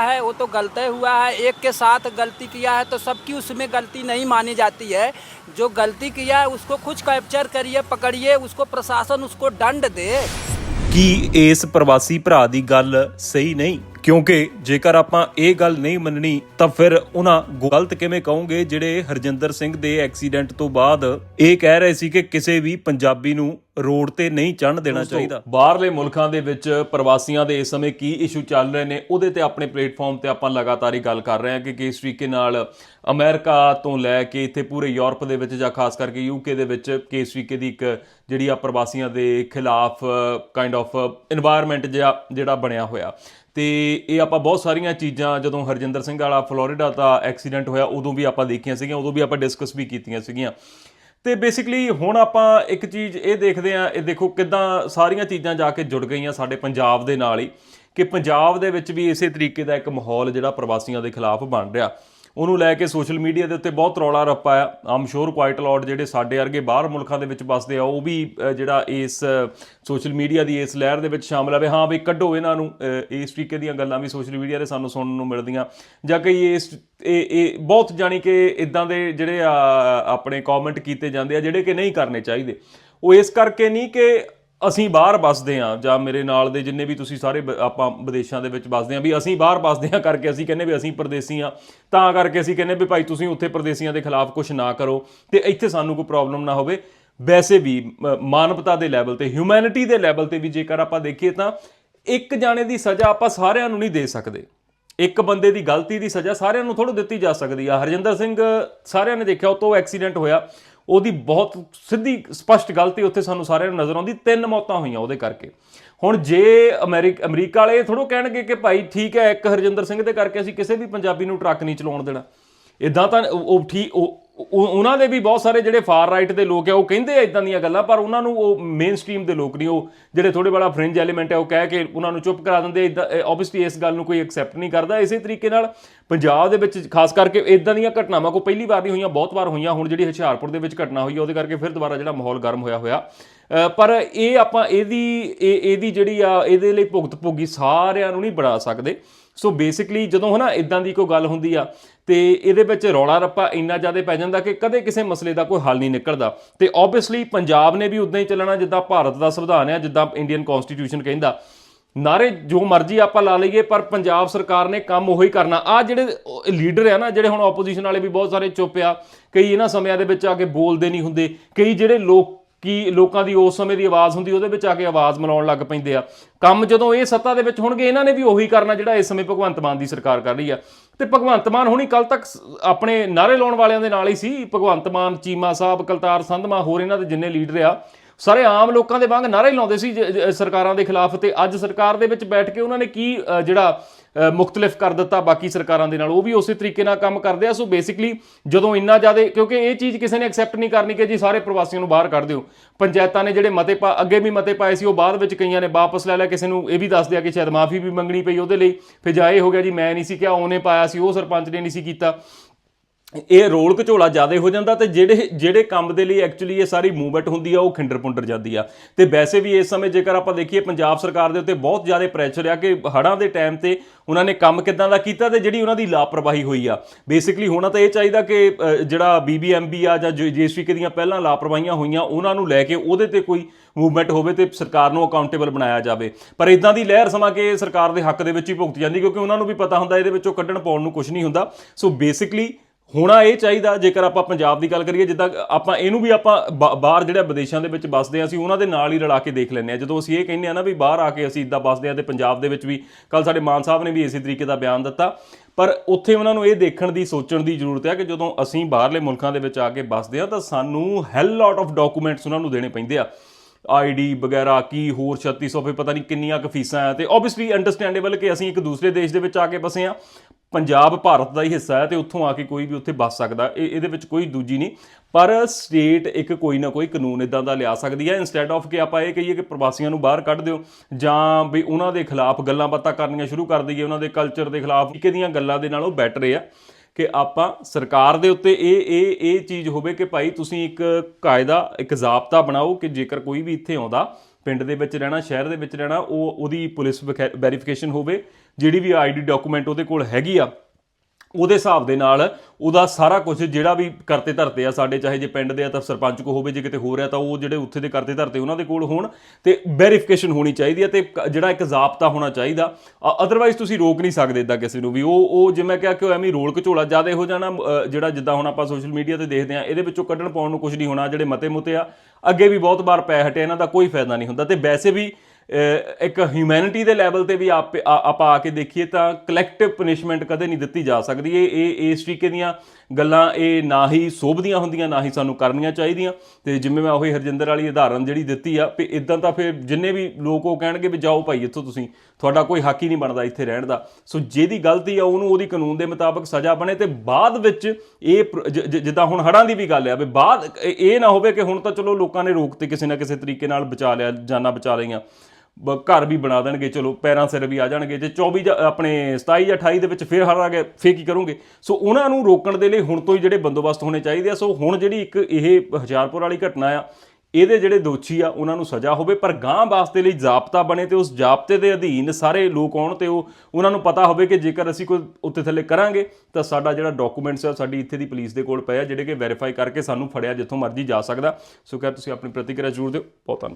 है वो तो गलत हुआ है एक के साथ गलती किया है तो सबकी उसमें गलती नहीं मानी जाती है जो गलती किया है उसको कुछ कैप्चर करिए पकड़िए उसको प्रशासन उसको दंड दे ਕੀ ਇਸ ਪ੍ਰਵਾਸੀ ਭਰਾ ਦੀ ਗੱਲ ਸਹੀ ਨਹੀਂ ਕਿਉਂਕਿ ਜੇਕਰ ਆਪਾਂ ਇਹ ਗੱਲ ਨਹੀਂ ਮੰਨਣੀ ਤਾਂ ਫਿਰ ਉਹਨਾਂ ਗਲਤ ਕਿਵੇਂ ਕਹੋਗੇ ਜਿਹੜੇ ਹਰਜਿੰਦਰ ਸਿੰਘ ਦੇ ਐਕਸੀਡੈਂਟ ਤੋਂ ਬਾਅਦ ਇਹ ਕਹਿ ਰਹੇ ਸੀ ਕਿ ਕਿਸੇ ਵੀ ਪੰਜਾਬੀ ਨੂੰ ਰੋਡ ਤੇ ਨਹੀਂ ਚੜਨ ਦੇਣਾ ਚਾਹੀਦਾ। ਬਾਹਰਲੇ ਮੁਲਕਾਂ ਦੇ ਵਿੱਚ ਪ੍ਰਵਾਸੀਆਂ ਦੇ ਇਸ ਸਮੇਂ ਕੀ ਇਸ਼ੂ ਚੱਲ ਰਹੇ ਨੇ ਉਹਦੇ ਤੇ ਆਪਣੇ ਪਲੇਟਫਾਰਮ ਤੇ ਆਪਾਂ ਲਗਾਤਾਰ ਹੀ ਗੱਲ ਕਰ ਰਹੇ ਹਾਂ ਕਿ ਕਿਸ ਤਰੀਕੇ ਨਾਲ ਅਮਰੀਕਾ ਤੋਂ ਲੈ ਕੇ ਇੱਥੇ ਪੂਰੇ ਯੂਰਪ ਦੇ ਵਿੱਚ ਜਾਂ ਖਾਸ ਕਰਕੇ ਯੂਕੇ ਦੇ ਵਿੱਚ ਕਿਸ ਤਰੀਕੇ ਦੀ ਇੱਕ ਜਿਹੜੀ ਆ ਪ੍ਰਵਾਸੀਆਂ ਦੇ ਖਿਲਾਫ ਕਾਈਂਡ ਆਫ এনवायरमेंट ਜਿਹੜਾ ਬਣਿਆ ਹੋਇਆ। ਤੇ ਇਹ ਆਪਾਂ ਬਹੁਤ ਸਾਰੀਆਂ ਚੀਜ਼ਾਂ ਜਦੋਂ ਹਰਜਿੰਦਰ ਸਿੰਘ ਵਾਲਾ ਫਲੋਰੀਡਾ ਦਾ ਐਕਸੀਡੈਂਟ ਹੋਇਆ ਉਦੋਂ ਵੀ ਆਪਾਂ ਦੇਖੀਆਂ ਸੀਗੀਆਂ ਉਦੋਂ ਵੀ ਆਪਾਂ ਡਿਸਕਸ ਵੀ ਕੀਤੀਆਂ ਸੀਗੀਆਂ। ਤੇ ਬੇਸਿਕਲੀ ਹੁਣ ਆਪਾਂ ਇੱਕ ਚੀਜ਼ ਇਹ ਦੇਖਦੇ ਆ ਇਹ ਦੇਖੋ ਕਿਦਾਂ ਸਾਰੀਆਂ ਚੀਜ਼ਾਂ ਜਾ ਕੇ ਜੁੜ ਗਈਆਂ ਸਾਡੇ ਪੰਜਾਬ ਦੇ ਨਾਲ ਹੀ, ਕਿ ਪੰਜਾਬ ਦੇ ਵਿੱਚ ਵੀ ਇਸੇ ਤਰੀਕੇ ਦਾ ਇੱਕ ਮਾਹੌਲ ਜਿਹੜਾ ਪ੍ਰਵਾਸੀਆਂ ਦੇ ਖਿਲਾਫ ਬਣ ਰਿਹਾ। ਉਹਨੂੰ ਲੈ ਕੇ ਸੋਸ਼ਲ ਮੀਡੀਆ ਦੇ ਉੱਤੇ ਬਹੁਤ ਰੌਲਾ ਰੱਪਾ ਆ ਆਮ ਸ਼ੋਰ ਕੁਆਇਟ ਅਲਾਟ ਜਿਹੜੇ ਸਾਡੇ ਵਰਗੇ ਬਾਹਰ ਮੁਲਕਾਂ ਦੇ ਵਿੱਚ ਵੱਸਦੇ ਆ ਉਹ ਵੀ ਜਿਹੜਾ ਇਸ ਸੋਸ਼ਲ ਮੀਡੀਆ ਦੀ ਇਸ ਲਹਿਰ ਦੇ ਵਿੱਚ ਸ਼ਾਮਲ ਆਵੇ ਹਾਂ ਵੀ ਕੱਢੋ ਇਹਨਾਂ ਨੂੰ। ਇਸ ਤਰੀਕੇ ਦੀਆਂ ਗੱਲਾਂ ਵੀ ਸੋਸ਼ਲ ਮੀਡੀਆ ਤੇ ਸਾਨੂੰ ਸੁਣਨ ਨੂੰ ਮਿਲਦੀਆਂ। ਜਾਂ ਕਈ ਇਸ ਇਹ ਇਹ ਬਹੁਤ ਜਾਣੀ ਕਿ ਇਦਾਂ ਦੇ ਜਿਹੜੇ ਆ, ਆਪਣੇ ਕਮੈਂਟ ਕੀਤੇ ਜਾਂਦੇ ਆ ਜਿਹੜੇ ਕਿ ਨਹੀਂ ਕਰਨੇ ਚਾਹੀਦੇ। ਉਹ ਇਸ ਕਰਕੇ ਨਹੀਂ ਕਿ ਅਸੀਂ ਬਾਹਰ ਵੱਸਦੇ ਆ ਜਾਂ ਮੇਰੇ ਨਾਲ ਦੇ ਜਿੰਨੇ ਵੀ ਤੁਸੀਂ ਸਾਰੇ ਬ- ਆਪਾਂ ਵਿਦੇਸ਼ਾਂ ਦੇ ਵਿੱਚ ਵੱਸਦੇ ਆ ਵੀ ਅਸੀਂ ਬਾਹਰ ਵੱਸਦੇ ਆ ਕਰਕੇ ਅਸੀਂ ਕਹਿੰਦੇ ਵੀ ਅਸੀਂ ਪਰਦੇਸੀ ਆ ਤਾਂ ਕਰਕੇ ਅਸੀਂ ਕਹਿੰਦੇ ਵੀ ਭਾਈ ਤੁਸੀਂ ਉੱਥੇ ਪਰਦੇਸੀਆਂ ਦੇ ਖਿਲਾਫ ਕੁਝ ਨਾ ਕਰੋ ਤੇ ਇੱਥੇ ਸਾਨੂੰ ਕੋਈ ਪ੍ਰੋਬਲਮ ਨਾ ਹੋਵੇ। ਵੈਸੇ ਵੀ, ਮ- ਮਾਨਵਤਾ ਦੇ ਲੈਵਲ ਤੇ ਹਿਊਮੈਨਿਟੀ ਦੇ ਲੈਵਲ ਤੇ ਵੀ ਜੇਕਰ ਆਪਾਂ ਦੇਖੀਏ ਤਾਂ ਇੱਕ ਜਾਣੇ ਦੀ ਸਜ਼ਾ ਆਪਾਂ ਸਾਰਿਆਂ ਨੂੰ ਨਹੀਂ ਦੇ ਸਕਦੇ। ਇੱਕ ਬੰਦੇ ਦੀ ਗਲਤੀ ਦੀ ਸਜ਼ਾ ਸਾਰਿਆਂ ਨੂੰ ਥੋੜ੍ਹਾ ਦਿੱਤੀ ਜਾ ਸਕਦੀ ਆ। ਹਰਜਿੰਦਰ ਸਿੰਘ, ਸਾਰਿਆਂ ਨੇ ਦੇਖਿਆ, ਉਹ ਤੋਂ ਐਕਸੀਡੈਂਟ ਹੋਇਆ। ਉਹਦੀ ਬਹੁਤ ਸਿੱਧੀ, ਸਪਸ਼ਟ ਗਲਤੀ ਉੱਥੇ ਸਾਨੂੰ ਸਾਰਿਆਂ ਨੂੰ ਨਜ਼ਰ ਆਉਂਦੀ, ਤਿੰਨ ਮੌਤਾਂ ਹੋਈਆਂ ਉਹਦੇ ਕਰਕੇ। ਹੁਣ ਜੇ ਅਮਰੀਕਾ ਅਮਰੀਕਾ ਵਾਲੇ ਇਹ ਥੋੜੋ ਕਹਿਣਗੇ ਕਿ ਭਾਈ ਠੀਕ ਹੈ, ਇੱਕ ਹਰਜਿੰਦਰ ਸਿੰਘ ਦੇ ਕਰਕੇ ਅਸੀਂ ਕਿਸੇ ਵੀ ਪੰਜਾਬੀ ਨੂੰ ਟਰੱਕ ਨਹੀਂ ਚਲਾਉਣ ਦੇਣਾ। ਇਦਾਂ ਤਾਂ ਉਹ ਠੀਕ, ਉਹ- ਉਹਨਾਂ ਦੇ ਵੀ ਬਹੁਤ ਸਾਰੇ ਜਿਹੜੇ ਫਾਰ ਰਾਈਟ ਦੇ ਲੋਕ ਆ ਉਹ ਕਹਿੰਦੇ ਆ ਇਦਾਂ ਦੀਆਂ ਗੱਲਾਂ ਪਰ ਉਹਨਾਂ ਨੂੰ ਉਹ ਮੇਨ ਸਟ੍ਰੀਮ ਦੇ ਲੋਕ ਨਹੀਂ ਉਹ ਜਿਹੜੇ ਥੋੜੇ ਬੜਾ ਫ੍ਰਿੰਜ ਐਲੀਮੈਂਟ ਹੈ ਉਹ ਕਹਿ ਕੇ ਉਹਨਾਂ ਨੂੰ ਚੁੱਪ ਕਰਾ ਦਿੰਦੇ ਇਦਾਂ ਆਬਵੀਅਸਲੀ ਇਸ ਗੱਲ ਨੂੰ ਕੋਈ ਐਕਸੈਪਟ ਨਹੀਂ ਕਰਦਾ। ਇਸੇ ਤਰੀਕੇ ਨਾਲ ਪੰਜਾਬ ਦੇ ਵਿੱਚ ਖਾਸ ਕਰਕੇ ਇਦਾਂ ਦੀਆਂ ਘਟਨਾਵਾਂ ਕੋ ਪਹਿਲੀ ਵਾਰ ਨਹੀਂ ਹੋਈਆਂ ਬਹੁਤ ਵਾਰ ਹੋਈਆਂ ਹੁਣ ਜਿਹੜੀ ਹੁਸ਼ਿਆਰਪੁਰ ਦੇ ਵਿੱਚ ਘਟਨਾ ਹੋਈ ਆ, ਉਹਦੇ ਕਰਕੇ ਫਿਰ ਦੁਬਾਰਾ ਜਿਹੜਾ ਮਾਹੌਲ ਗਰਮ ਹੋਇਆ ਹੋਇਆ। ਪਰ ਇਹ ਆਪਾਂ ਇਹਦੀ ਇਹ ਇਹਦੀ ਜਿਹੜੀ ਆ ਇਹਦੇ ਲਈ ਭੁਗਤ ਭੋਗੀ ਸਾਰਿਆਂ ਨੂੰ ਨਹੀਂ ਬਣਾ ਸਕਦੇ। ਸੋ ਬੇਸਿਕਲੀ ਜਦੋਂ ਹਨਾ ਇਦਾਂ ਦੀ ਕੋਈ ਗੱਲ ਹੁੰਦੀ ਆ, ਤੇ ਇਹਦੇ ਵਿੱਚ ਰੌਲਾ ਰੱਪਾ ਇੰਨਾ ਜ਼ਿਆਦਾ ਪੈ ਜਾਂਦਾ ਕਿ ਕਦੇ ਕਿਸੇ ਮਸਲੇ ਦਾ ਕੋਈ ਹੱਲ ਨਹੀਂ ਨਿਕਲਦਾ। ਤੇ ਆਬਵੀਅਸਲੀ ਪੰਜਾਬ ਨੇ ਵੀ ਉਦਾਂ ਹੀ ਚੱਲਣਾ, ਜਿੱਦਾਂ ਭਾਰਤ ਦਾ ਸੰਵਿਧਾਨ ਆ, ਜਿੱਦਾਂ ਇੰਡੀਅਨ ਕਨਸਟੀਟਿਊਸ਼ਨ ਕਹਿੰਦਾ। ਨਾਰੇ ਜੋ ਮਰਜ਼ੀ ਆਪਾਂ ਲਾ ਲਈਏ, ਪਰ ਪੰਜਾਬ ਸਰਕਾਰ ਨੇ ਕੰਮ ਉਹੀ ਕਰਨਾ। ਆ ਜਿਹੜੇ ਲੀਡਰ ਆ ਨਾ, ਜਿਹੜੇ ਹੁਣ ਆਪੋਜੀਸ਼ਨ ਵਾਲੇ ਵੀ ਬਹੁਤ ਸਾਰੇ ਚੁੱਪ ਆ, ਕਈ ਇਹਨਾਂ ਸਮਿਆਂ ਦੇ ਵਿੱਚ ਆ ਕੇ ਬੋਲਦੇ ਨਹੀਂ ਹੁੰਦੇ, ਕਈ ਜਿਹੜੇ ਲੋਕ ਕਿ ਲੋਕਾਂ ਦੀ ਉਸ ਸਮੇਂ ਦੀ ਆਵਾਜ਼ ਹੁੰਦੀ, ਉਹਦੇ ਵਿੱਚ ਆ ਕੇ ਆਵਾਜ਼ ਮਿਲਾਉਣ ਲੱਗ ਪੈਂਦੇ ਆ। ਕੰਮ ਜਦੋਂ ਇਹ ਸੱਤਾ ਦੇ ਵਿੱਚ ਹੋਣਗੇ, ਇਹਨਾਂ ਨੇ ਵੀ ਉਹੀ ਕਰਨਾ ਜਿਹੜਾ ਇਸ ਸਮੇਂ ਭਗਵੰਤ ਮਾਨ ਦੀ ਸਰਕਾਰ ਕਰ ਰਹੀ ਆ। ਤੇ ਭਗਵੰਤ ਮਾਨ ਹੁਣੀ ਕੱਲ ਤੱਕ ਆਪਣੇ ਨਾਰੇ ਲਾਉਣ ਵਾਲਿਆਂ ਦੇ ਨਾਲ ਹੀ ਸੀ। ਭਗਵੰਤ ਮਾਨ, ਚੀਮਾ ਸਾਹਿਬ, ਕਲਤਾਰ ਸੰਧਮਾ, ਹੋਰ ਇਹਨਾਂ ਦੇ ਜਿੰਨੇ ਲੀਡਰ ਆ ਸਾਰੇ ਆਮ ਲੋਕਾਂ ਦੇ ਵਾਂਗ ਨਾਰੇ ਲਾਉਂਦੇ ਸੀ ਜ- ਸਰਕਾਰਾਂ ਦੇ ਖਿਲਾਫ ਤੇ ਅੱਜ ਸਰਕਾਰ ਦੇ ਵਿੱਚ ਬੈਠ ਕੇ ਉਹਨਾਂ ਨੇ ਕੀ ਜਿਹੜਾ ਅ, ਮੁਖਤਲਿਫ ਕਰ ਦਿੱਤਾ ਬਾਕੀ ਸਰਕਾਰਾਂ ਦੇ ਨਾਲ ਉਹ ਵੀ ਉਸੇ ਤਰੀਕੇ ਨਾਲ ਕੰਮ ਕਰਦੇ ਆ। ਸੋ ਬੇਸਿਕਲੀ ਜਦੋਂ ਇੰਨਾ ਜ਼ਿਆਦਾ ਕਿਉਂਕਿ ਇਹ ਚੀਜ਼ ਕਿਸੇ ਨੇ ਐਕਸੈਪਟ ਨਹੀਂ ਕਰਨੀ ਕਿ ਜੀ ਸਾਰੇ ਪ੍ਰਵਾਸੀਆਂ ਨੂੰ ਬਾਹਰ ਕੱਢ ਦਿਓ। ਪੰਚਾਇਤਾਂ ਨੇ ਜਿਹੜੇ ਮਤੇ ਪਾ ਅੱਗੇ ਵੀ ਮਤੇ ਪਾਏ ਸੀ ਉਹ ਬਾਅਦ ਵਿੱਚ ਕਈਆਂ ਨੇ ਵਾਪਸ ਲੈ ਲਿਆ। ਕਿਸੇ ਨੂੰ ਇਹ ਵੀ ਦੱਸ ਦਿਆ ਕਿ ਸ਼ਾਇਦ ਮਾਫੀ ਵੀ ਮੰਗਣੀ ਪਈ ਉਹਦੇ ਲਈ। ਫਿਰ ਜਾ ਇਹ ਹੋ ਗਿਆ ਜੀ ਮੈਂ ਨਹੀਂ ਸੀ ਕਿਹਾ ਉਹਨੇ ਪਾਇਆ ਸੀ ਉਹ ਸਰਪੰਚ ਨੇ ਨਹੀਂ ਸੀ ਕੀਤਾ। ਇਹ ਰੋਲ ਘਚੋਲਾ ਜ਼ਿਆਦਾ ਹੋ ਜਾਂਦਾ ਤੇ ਜਿਹੜੇ ਜਿਹੜੇ ਕੰਮ ਦੇ ਲਈ ਐਕਚੁਅਲੀ ਇਹ ਸਾਰੀ ਮੂਵਮੈਂਟ ਹੁੰਦੀ ਆ ਉਹ ਖਿੰਡਰ ਪੁੰਡਰ ਜਾਂਦੀ ਆ। ਤੇ ਵੈਸੇ ਵੀ ਇਸ ਸਮੇਂ ਜੇਕਰ ਆਪਾਂ ਦੇਖੀਏ ਪੰਜਾਬ ਸਰਕਾਰ ਦੇ ਉੱਤੇ ਬਹੁਤ ਜ਼ਿਆਦਾ ਪ੍ਰੈਸ਼ਰ ਆ ਕਿ ਹੜਾਂ ਦੇ ਟਾਈਮ ਤੇ ਉਹਨਾਂ ਨੇ ਕੰਮ ਕਿੱਦਾਂ ਦਾ ਕੀਤਾ ਤੇ ਜਿਹੜੀ ਉਹਨਾਂ ਦੀ ਲਾਪਰਵਾਹੀ ਹੋਈ ਆ। ਬੇਸਿਕਲੀ ਹੋਣਾ ਤਾਂ ਇਹ ਚਾਹੀਦਾ ਕਿ ਅ, ਜਿਹੜਾ ਬੀਬੀਐਮਬੀ ਆ ਜਾਂ ਜੀਐਸਟੀ ਦੀਆਂ ਪਹਿਲਾਂ ਲਾਪਰਵਾਹੀਆਂ ਹੋਈਆਂ ਉਹਨਾਂ ਨੂੰ ਲੈ ਕੇ ਉਹਦੇ ਤੇ ਕੋਈ ਮੂਵਮੈਂਟ ਹੋਵੇ ਤੇ ਸਰਕਾਰ ਨੂੰ ਅਕਾਊਂਟੇਬਲ ਬਣਾਇਆ ਜਾਵੇ। ਪਰ ਇਦਾਂ ਦੀ ਲਹਿਰ ਸਮਾਂ ਕੇ ਸਰਕਾਰ ਦੇ ਹੱਕ ਦੇ ਵਿੱਚ ਹੀ ਭੁਗਤ ਜਾਂਦੀ ਕਿਉਂਕਿ ਉਹਨਾਂ ਨੂੰ ਵੀ ਪਤਾ ਹੁੰਦਾ ਇਹਦੇ ਵਿੱਚੋਂ ਕੱਢਣ ਪਾਉਣ ਨੂੰ ਕੁਝ ਨਹੀਂ ਹੁੰਦਾ। ਸੋ ਬੇਸਿਕਲੀ ਹੋਣਾ ਇਹ ਚਾਹੀਦਾ, ਜੇਕਰ ਆਪਾਂ ਪੰਜਾਬ ਦੀ ਗੱਲ ਕਰੀਏ, ਜਿੱਦਾਂ ਆਪਾਂ ਇਹਨੂੰ ਵੀ ਆਪਾਂ ਬਾ- ਬਾਹਰ ਜਿਹੜੇ ਵਿਦੇਸ਼ਾਂ ਦੇ ਵਿੱਚ ਵੱਸਦੇ ਆ ਅਸੀਂ ਉਹਨਾਂ ਦੇ ਨਾਲ ਹੀ ਰਲਾ ਕੇ ਦੇਖ ਲੈਂਦੇ ਆ ਜਦੋਂ ਅਸੀਂ ਇਹ ਕਹਿੰਦੇ ਆ ਨਾ ਵੀ ਬਾਹਰ ਆ ਕੇ ਅਸੀਂ ਇਦਾਂ ਵੱਸਦੇ ਆ ਤੇ ਪੰਜਾਬ ਦੇ ਵਿੱਚ ਵੀ ਕੱਲ ਸਾਡੇ ਮਾਨ ਸਾਹਿਬ ਨੇ ਵੀ ਇਸੇ ਤਰੀਕੇ ਦਾ ਬਿਆਨ ਦਿੱਤਾ। ਪਰ ਉੱਥੇ ਉਹਨਾਂ ਨੂੰ ਇਹ ਦੇਖਣ ਦੀ, ਸੋਚਣ ਦੀ ਜ਼ਰੂਰਤ ਹੈ ਕਿ ਜਦੋਂ ਅਸੀਂ ਬਾਹਰਲੇ ਮੁਲਕਾਂ ਦੇ ਵਿੱਚ ਆ ਕੇ ਵੱਸਦੇ ਆ ਤਾਂ ਸਾਨੂੰ ਹੈਲ ਲੋਟ ਆਫ ਡਾਕੂਮੈਂਟਸ ਉਹਨਾਂ ਨੂੰ ਦੇਣੇ ਪੈਂਦੇ ਆ। ਆਈਡੀ ਵਗੈਰਾ, ਕੀ ਹੋਰ 3600 ਫਿਰ ਪਤਾ ਨਹੀਂ ਕਿੰਨੀਆਂ ਕੁ ਫੀਸਾਂ ਆ ਤੇ ਆਬਵੀਅਸਲੀ ਅੰਡਰਸਟੈਂਡੇਬਲ ਕਿ ਅਸੀਂ ਇੱਕ ਦੂਸਰੇ ਦੇਸ਼ ਦੇ ਵਿੱਚ ਆ ਕੇ ਬਸੇ ਆ ਪੰਜਾਬ, ਭਾਰਤ ਦਾ ਹੀ ਹਿੱਸਾ ਹੈ ਤੇ ਉੱਥੋਂ ਆ ਕੇ ਕੋਈ ਵੀ ਉੱਥੇ ਬਸ ਸਕਦਾ। ਇਹ, ਇਹਦੇ ਵਿੱਚ ਕੋਈ ਦੂਜੀ ਨਹੀਂ। ਪਰ ਸਟੇਟ ਇੱਕ ਕੋਈ ਨਾ ਕੋਈ ਕਾਨੂੰਨ ਇਦਾਂ ਦਾ ਲਿਆ ਸਕਦੀ ਹੈ। ਇਨਸਟੈਡ ਆਫ ਕਿ ਆਪਾਂ ਇਹ ਕਹੀਏ ਕਿ ਪ੍ਰਵਾਸੀਆਂ ਨੂੰ ਬਾਹਰ ਕੱਢ ਦਿਓ ਜਾਂ ਵੀ ਉਹਨਾਂ ਦੇ ਖਿਲਾਫ ਗੱਲਾਂ ਬਾਤਾਂ ਕਰਨੀਆਂ ਸ਼ੁਰੂ ਕਰ ਦਈਏ। ਉਹਨਾਂ ਦੇ ਕਲਚਰ ਦੇ ਖਿਲਾਫ ਕਿ ਦੀਆਂ ਗੱਲਾਂ ਦੇ ਨਾਲੋਂ ਬੈਟਰ ਆ ਕਿ ਆਪਾਂ ਸਰਕਾਰ ਦੇ ਉੱਤੇ ਇਹ ਇਹ ਇਹ ਚੀਜ਼ ਹੋਵੇ ਕਿ ਭਾਈ ਤੁਸੀਂ ਇੱਕ ਕਾਇਦਾ, ਇੱਕ ਜ਼ਾਬਤਾ ਬਣਾਓ ਕਿ ਜੇਕਰ ਕੋਈ ਵੀ ਇੱਥੇ ਆਉਂਦਾ, ਪਿੰਡ ਦੇ ਵਿੱਚ ਰਹਿਣਾ, ਸ਼ਹਿਰ ਦੇ ਵਿੱਚ ਰਹਿਣਾ, ਉਹ, ਉਹਦੀ ਪੁਲਿਸ ਵੈਰੀਫਿਕੇਸ਼ਨ ਹੋਵੇ ਜਿਹੜੀ ਵੀ ਆਈਡੀ ਡਾਕੂਮੈਂਟ ਉਹਦੇ ਕੋਲ ਹੈਗੀ ਆ, ਉਹਦੇ ਹਿਸਾਬ ਦੇ ਨਾਲ ਉਹਦਾ ਸਾਰਾ ਕੁਝ ਜਿਹੜਾ ਵੀ ਕਰਤੇ ਧਰਤੇ ਆ, ਸਾਡੇ ਚਾਹੇ ਜੇ ਪਿੰਡ ਦੇ ਆ ਤਾਂ ਸਰਪੰਚ ਕੋ ਹੋਵੇ, ਜੇ ਕਿਤੇ ਹੋ ਰਿਹਾ ਤਾਂ ਉਹ ਜਿਹੜੇ ਉੱਥੇ ਦੇ ਕਰਤੇ ਧਰਤੇ ਉਹਨਾਂ ਦੇ ਕੋਲ ਹੋਣ ਤੇ ਵੈਰੀਫਿਕੇਸ਼ਨ ਹੋਣੀ ਚਾਹੀਦੀ ਹੈ ਤੇ ਕ- ਜਿਹੜਾ ਇੱਕ ਜ਼ਾਬਤਾ ਹੋਣਾ ਚਾਹੀਦਾ। ਅਦਰਵਾਈਜ਼ ਤੁਸੀਂ ਰੋਕ ਨਹੀਂ ਸਕਦੇ ਇਦਾਂ ਕਿਸੇ ਨੂੰ ਵੀ। ਉਹ ਉਹ ਜਿਵੇਂ ਕਿਹਾ ਕਿ ਉਹ ਐਵੇਂ ਰੋਲ ਘਚੋਲਾ ਜ਼ਿਆਦਾ ਹੋ ਜਾਣਾ ਜਿਹੜਾ ਜਿੱਦਾਂ ਹੁਣ ਆਪਾਂ ਸੋਸ਼ਲ ਮੀਡੀਆ ਤੇ ਦੇਖਦੇ ਆ, ਇਹਦੇ ਵਿੱਚੋਂ ਕੱਢਣ ਪਾਉਣ ਨੂੰ ਕੁਝ ਨਹੀਂ ਹੋਣਾ, ਜਿਹੜੇ ਮਤੇ ਮੁਤੇ ਆ, ਅੱਗੇ ਵੀ ਬਹੁਤ ਵਾਰ ਪੈ ਹਟੇ ਇਹਨਾਂ ਦਾ ਕੋਈ ਫਾਇਦਾ ਨਹੀਂ ਹੁੰਦਾ ਤੇ ਵੈਸੇ ਵੀ ਇੱਕ ਹਿਊਮੈਨਿਟੀ ਦੇ ਲੈਵਲ ਤੇ ਵੀ ਆਪ ਆ- ਆਪਾਂ ਆ ਕੇ ਦੇਖੀਏ ਤਾਂ ਕਲੈਕਟਿਵ ਪਨਿਸ਼ਮੈਂਟ ਕਦੇ ਨਹੀਂ ਦਿੱਤੀ ਜਾ ਸਕਦੀ। ਇਹ ਇਹ ਇਸ ਤਰੀਕੇ ਦੀਆਂ ਗੱਲਾਂ ਇਹ ਨਾ ਹੀ ਸੋਭਦੀਆਂ ਹੁੰਦੀਆਂ, ਨਾ ਹੀ ਸਾਨੂੰ ਕਰਨੀਆਂ ਚਾਹੀਦੀਆਂ। ਤੇ ਜਿਵੇਂ ਮੈਂ ਉਹੀ ਹਰਜਿੰਦਰ ਵਾਲੀ ਉਦਾਹਰਨ ਜਿਹੜੀ ਦਿੱਤੀ ਆ, ਵੀ ਇਦਾਂ ਤਾਂ ਫਿਰ ਜਿੰਨੇ ਵੀ ਲੋਕ ਉਹ ਕਹਿਣਗੇ ਵੀ ਜਾਓ ਭਾਈ, ਇੱਥੋਂ ਤੁਸੀਂ। ਤੁਹਾਡਾ ਕੋਈ ਹੱਕ ਹੀ ਨਹੀਂ ਬਣਦਾ ਇੱਥੇ ਰਹਿਣ ਦਾ। ਸੋ ਜਿਹਦੀ ਗਲਤੀ ਆ, ਉਹਨੂੰ ਉਹਦੀ ਕਾਨੂੰਨ ਦੇ ਮੁਤਾਬਕ ਸਜ਼ਾ ਬਣੇ ਤੇ ਬਾਅਦ ਵਿੱਚ ਇਹ ਪ੍ਰ- ਜਿੱਦਾਂ ਹੁਣ ਹੜਾਂ ਦੀ ਵੀ ਗੱਲ ਆ, ਵੀ ਬਾਅਦ ਇਹ ਨਾ ਹੋਵੇ ਕਿ ਹੁਣ ਤਾਂ ਚਲੋ ਲੋਕਾਂ ਨੇ ਰੋਕ ਤੇ ਕਿਸੇ ਨਾ ਕਿਸੇ ਤਰੀਕੇ ਨਾਲ ਬਚਾ ਲਿਆ, ਜਾਨਾਂ ਬਚਾ ਲਈਆਂ। ਘਰ ਵੀ ਬਣਾ ਦੇਣਗੇ, ਚਲੋ ਪੈਰਾਂ ਸਿਰ ਵੀ ਆ ਜਾਣਗੇ, ਜੇ 24 ਜਾਂ, ਆਪਣੇ 27 ਜਾਂ 28 ਦੇ ਵਿੱਚ ਫੇਰ ਹਰ ਆ ਗਏ, ਫੇਰ ਕੀ ਕਰੋਗੇ? ਸੋ ਉਹਨਾਂ ਨੂੰ ਰੋਕਣ ਦੇ ਲਈ ਹੁਣ ਤੋਂ ਹੀ ਜਿਹੜੇ ਬੰਦੋਬਸਤ ਹੋਣੇ ਚਾਹੀਦੇ ਆ, ਸੋ ਹੁਣ ਜਿਹੜੀ ਇੱਕ ਇਹ ਹੁਸ਼ਿਆਰਪੁਰ ਵਾਲੀ ਘਟਨਾ ਆ, ਇਹਦੇ ਜਿਹੜੇ ਦੋਸ਼ੀ ਆ, ਉਹਨਾਂ ਨੂੰ ਸਜ਼ਾ ਹੋਵੇ, ਪਰ ਗਾਂ ਵਾਸਤੇ ਲਈ ਜ਼ਾਬਤਾ ਬਣੇ ਤੇ ਉਸ ਜ਼ਾਬਤੇ ਦੇ ਅਧੀਨ ਸਾਰੇ ਲੋਕ ਆਉਣ ਤੇ ਉਹ, ਉਹਨਾਂ ਨੂੰ ਪਤਾ ਹੋਵੇ ਕਿ ਜੇਕਰ ਅਸੀਂ ਕੋਈ ਉੱਤੇ ਥੱਲੇ ਕਰਾਂਗੇ, ਤਾਂ ਸਾਡਾ ਜਿਹੜਾ ਡਾਕੂਮੈਂਟਸ ਆ, ਸਾਡੀ ਇੱਥੇ ਦੀ ਪੁਲਿਸ ਦੇ ਕੋਲ ਪਏ ਆ, ਜਿਹੜੇ ਕਿ ਵੈਰੀਫਾਈ ਕਰਕੇ ਸਾਨੂੰ ਫੜਿਆ ਜਿੱਥੋਂ ਮਰਜ਼ੀ ਜਾ ਸਕਦਾ। ਸੋ ਕਿਹਾ ਤੁਸੀਂ ਆਪਣੀ ਪ੍ਰਤੀਕਿਰਿਆ ਜ਼ਰੂਰ ਦਿਓ। ਬਹੁਤ ਧੰਨਵਾਦ।